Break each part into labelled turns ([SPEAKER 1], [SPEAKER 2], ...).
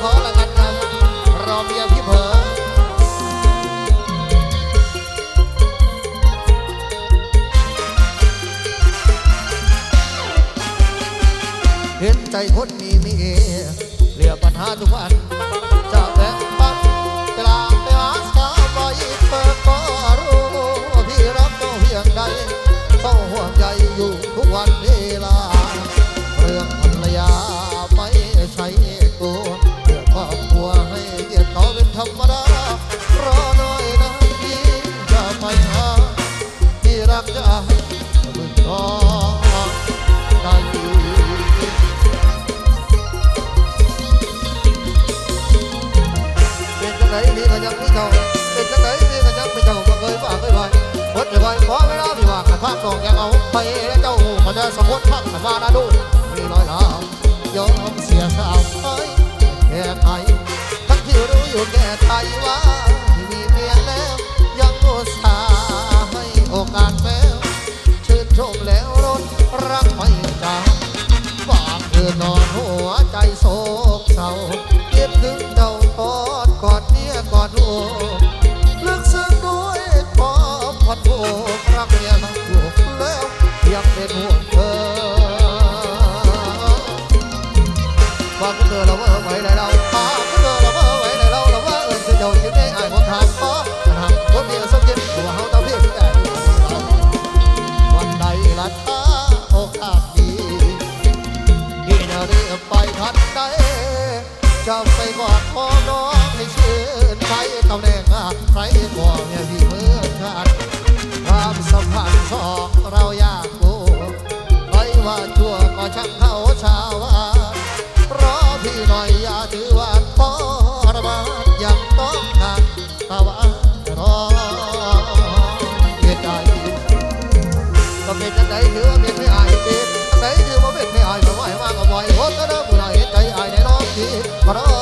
[SPEAKER 1] ขอละกันนะรอเมียพี่เผอเห็นใจคนมีเมียเหลือปัญหาทุกวัน สมมติพักมานาดูมีลอยน้ำยอมเสียสาวเอ้แก่ไทยทั้งที่รู้อยู่แก่ไทยว่ามีเมียแล้วยังโมสาให้โอกาสแม้วชื่นชมแล้วรนรักไม่จางฝางคืนนอนหัวใจโศกเศร้าเจ็บถึงเจ้ากอดกอดเมียกอดลูกลึกซึ้งด้วยความพัดโบรักเมียรักลูกแล้วยังเป็นห่วงเธอ hoa cứ thừa lòng ở vậy này đâu hoa cứ thừa lòng ở vậy này đâu lòng ở ơn xin đầu những cái ai một tháng có một hàng có bia sắp chết của hao tao biết cả วันใดลัดตาโอกาสดีที่จะเรียบไปทันใดจะไปกอดพ่อน้องให้ชื่นใจตำแหน่งใครบอกเนี่ยที่เมื่อขา
[SPEAKER 2] ดความสัมพันธ์สองเรายากกูไม่ว่าชั่วก็ช่าง para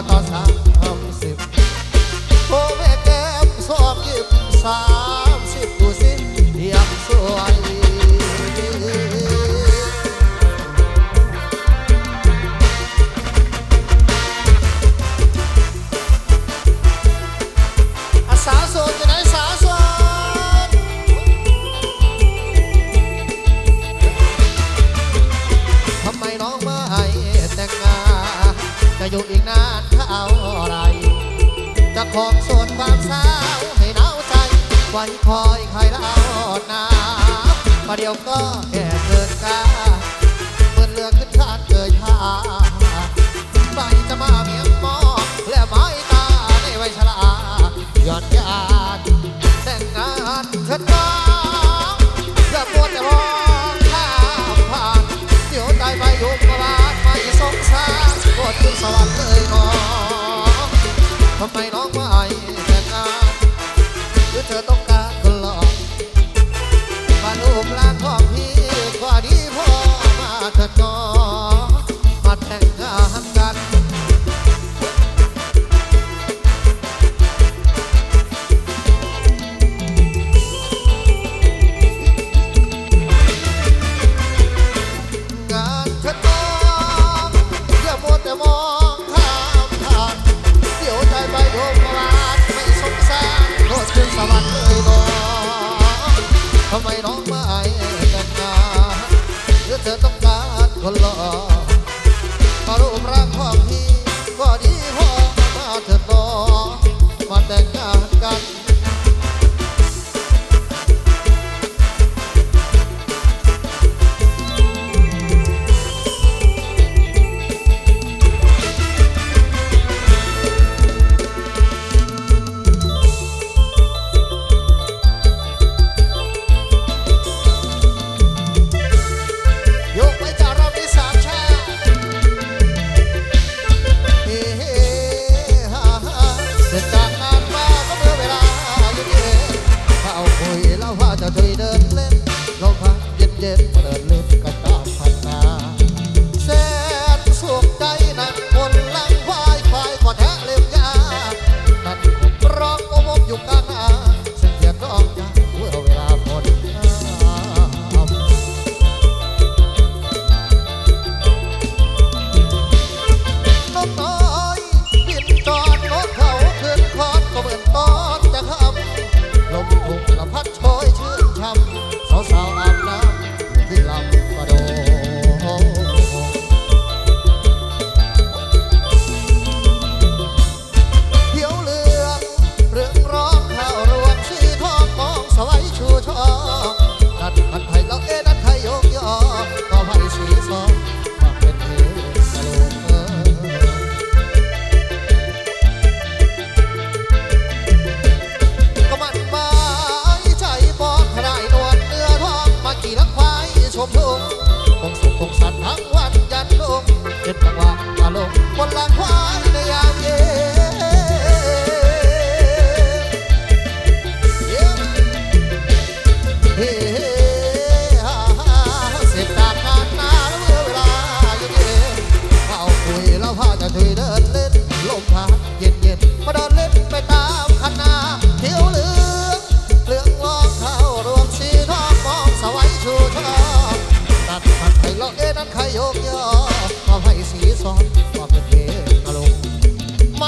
[SPEAKER 2] เยอดยาดแต่งงานเถิน้อ
[SPEAKER 1] งอย่ปวดอย่ามองข้ามผ่านเดี๋ยวตายไปยกมาลาดไม่สงสารปวดถึงสวรรค์เล
[SPEAKER 3] ยน้องทำไมน้องมา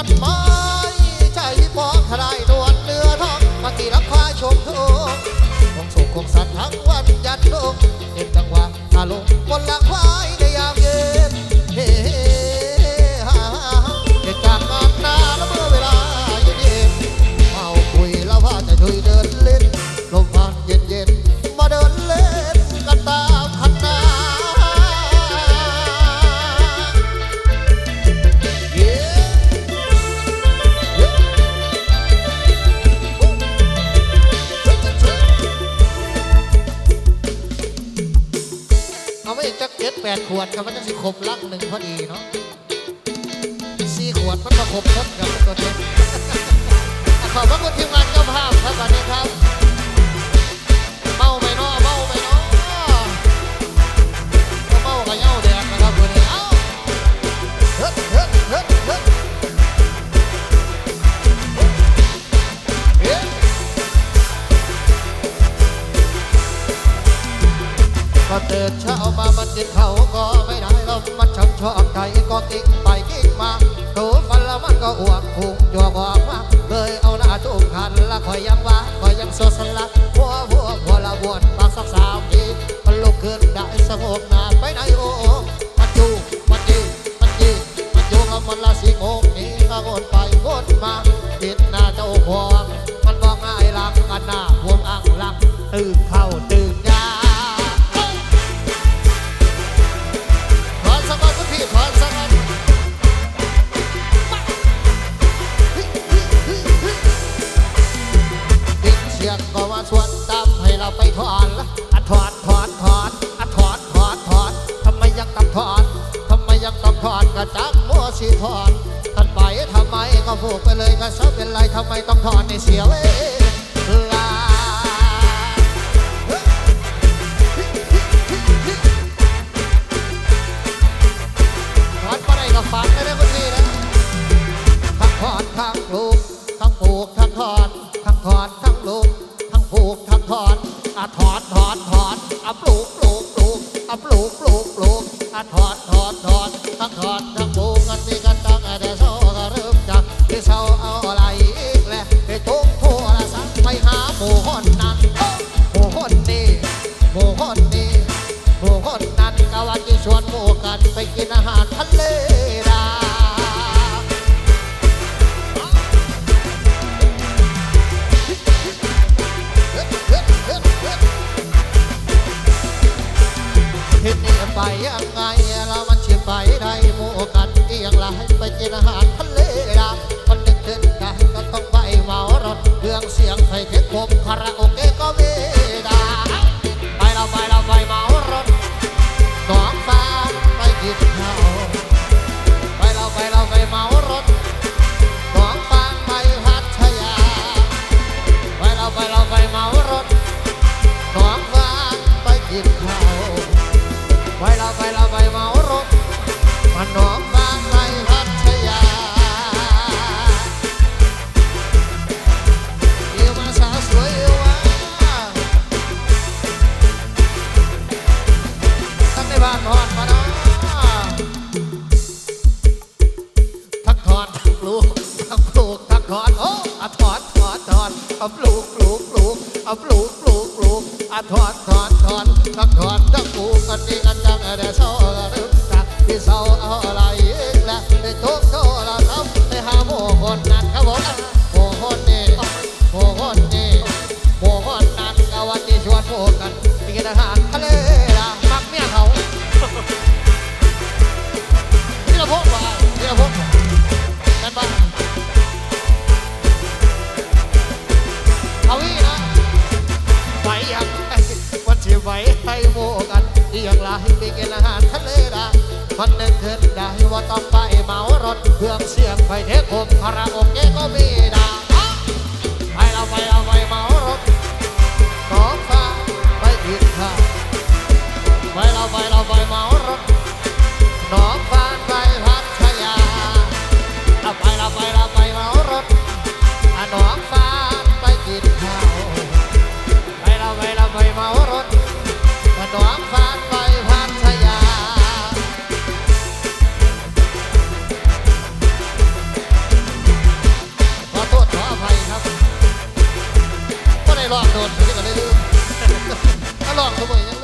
[SPEAKER 3] ดไม้ใจพอคลายนเนื้อทองปฏิรั
[SPEAKER 1] บคาชมทุกคงสุขคงสัตว์ทั้งวันยันลง ดขวดครับมันจะสิครบลักหนึ่งพอดีเนาะสี่ขวดมันก็ครบพดครับตัวเองขอบพระคุณทีมงานเจ้าภาพครับวันนี้ครับเมาไหมเนาะเมาไหมเนาะเมากับเย้าเดง กินเขาก็ไม่ได้ลมมันช่ำชอบใจก็กิ้งไปกิ้งมาดูฟันละมันก็อ้วกพุงจัวบอกมาเลยเอาหน้าจุ่มคันละคอยยังว่าคอยยังโซสละหัวหัวหัวละวนปากสักสาวทีมันลุกขึ้นได้สงบนาไปไหน ยังไงเรามันชิไปได้หมู่กันเที่ยงไหลไปกินอาหารทะเลดาคนหนึ่กถึงกันก็ต้องไปเมารถเครื่องเสียงไส่เทปผมคาราโอ อะถอนถอนถอนทั้งถอนทั้งปลูกกันดีกันจังเดี๋ยวเศร้าเรื่องรักที่เศร้าเอาอะไร ไหวให้โมกันอย่างไรไปกินอาหารทะเลละคนหนึ่งขึ้นได้ว่าต้องไปเมารถเครื่อเสียงไปเทคผมคาราโอเกะก็มีนะไปเราไปเราไปเมารถน้องฟ้าไปกินข้าวไปเราไปเราไปเมารถน้องฟ้าไปพัทยาเอาไปเราไปเราไปเมารถอน้องฟ้า น้องฟ้าไปพัทยา ขอโทษขออภัยครับก็ได้ลองโดนที่ก็ได้ลืมถ้ลองสมัยยัง